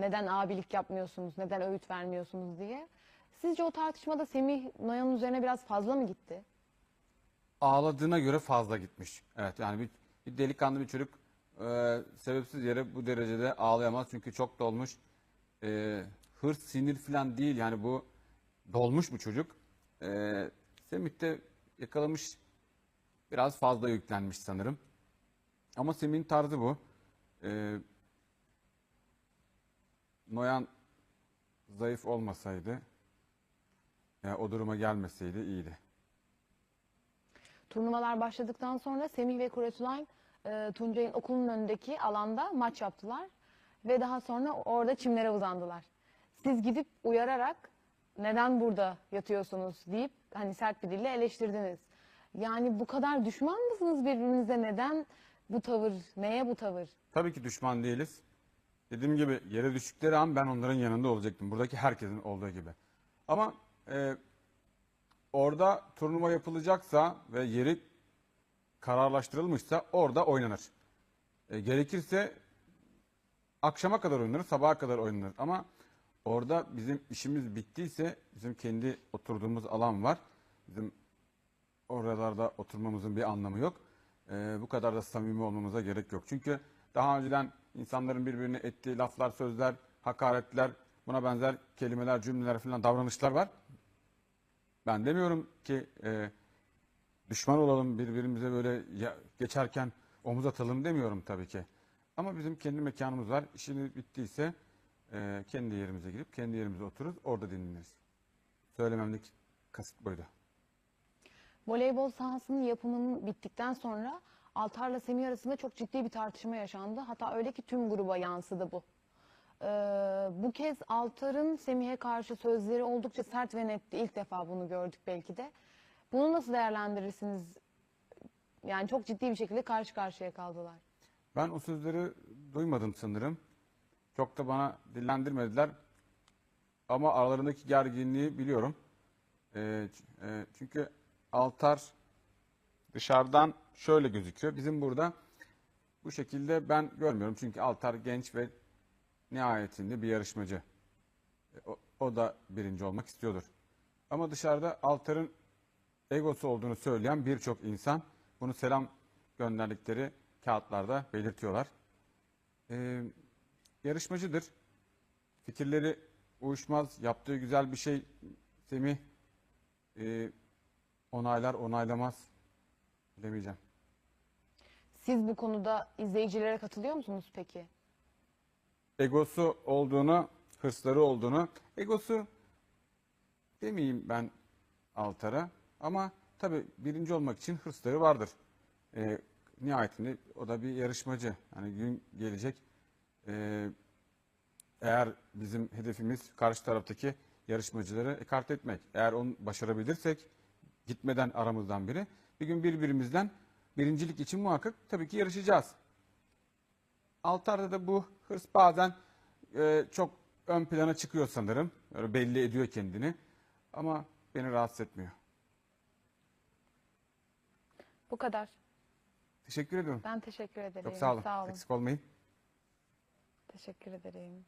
Neden abilik yapmıyorsunuz, neden öğüt vermiyorsunuz diye. Sizce o tartışmada Semih Noyan'ın üzerine biraz fazla mı gitti? ağladığına göre fazla gitmiş. Evet yani bir, bir delikanlı bir çocuk e, sebepsiz yere bu derecede ağlayamaz çünkü çok dolmuş. E, hırs, sinir falan değil yani bu dolmuş bu çocuk. E, Semih de yakalamış biraz fazla yüklenmiş sanırım. Ama Semih'in tarzı bu. E, Noyan zayıf olmasaydı, yani o duruma gelmeseydi iyiydi. Turnuvalar başladıktan sonra Semih ve Kuretulay e, Tuncay'ın okulun önündeki alanda maç yaptılar. Ve daha sonra orada çimlere uzandılar. Siz gidip uyararak neden burada yatıyorsunuz deyip hani sert bir dille eleştirdiniz. Yani bu kadar düşman mısınız birbirinize? Neden bu tavır? Neye bu tavır? Tabii ki düşman değiliz. Dediğim gibi yere düştükleri an ben onların yanında olacaktım. Buradaki herkesin olduğu gibi. Ama e, orada turnuva yapılacaksa ve yeri kararlaştırılmışsa orada oynanır. E, gerekirse akşama kadar oynanır, sabaha kadar oynanır. Ama orada bizim işimiz bittiyse bizim kendi oturduğumuz alan var. Bizim oralarda oturmamızın bir anlamı yok. Ee, bu kadar da samimi olmamıza gerek yok. Çünkü daha önceden insanların birbirine ettiği laflar, sözler, hakaretler, buna benzer kelimeler, cümleler falan davranışlar var. Ben demiyorum ki e, düşman olalım, birbirimize böyle ya- geçerken omuz atalım demiyorum tabii ki. Ama bizim kendi mekanımız var. İşini bittiyse e, kendi yerimize gidip kendi yerimize otururuz, orada dinleniriz. Söylememdeki kasıt buydu. Voleybol sahasının yapımının bittikten sonra Altar'la Semih arasında çok ciddi bir tartışma yaşandı. Hatta öyle ki tüm gruba yansıdı bu. Ee, bu kez Altar'ın Semih'e karşı sözleri oldukça sert ve netti. İlk defa bunu gördük belki de. Bunu nasıl değerlendirirsiniz? Yani çok ciddi bir şekilde karşı karşıya kaldılar. Ben o sözleri duymadım sanırım. Çok da bana dillendirmediler. Ama aralarındaki gerginliği biliyorum. Ee, e, çünkü altar dışarıdan şöyle gözüküyor. Bizim burada bu şekilde ben görmüyorum. Çünkü altar genç ve nihayetinde bir yarışmacı. E, O, o da birinci olmak istiyordur. Ama dışarıda altarın egosu olduğunu söyleyen birçok insan bunu selam gönderdikleri kağıtlarda belirtiyorlar. Ee, yarışmacıdır. Fikirleri uyuşmaz. Yaptığı güzel bir şey Semih e, onaylar onaylamaz bilemeyeceğim. Siz bu konuda izleyicilere katılıyor musunuz peki? Egosu olduğunu, hırsları olduğunu, egosu demeyeyim ben Altar'a ama tabii birinci olmak için hırsları vardır. Ee, nihayetinde o da bir yarışmacı. Yani gün gelecek ee, eğer bizim hedefimiz karşı taraftaki yarışmacıları ekart etmek. Eğer onu başarabilirsek gitmeden aramızdan biri bir gün birbirimizden birincilik için muhakkak tabii ki yarışacağız. Altar'da da bu hırs bazen e, çok ön plana çıkıyor sanırım. Böyle belli ediyor kendini. Ama beni rahatsız etmiyor. Bu kadar. Teşekkür ediyorum. Ben teşekkür ederim. Çok sağ olun. Sağ olun. Eksik olmayın. Teşekkür ederim.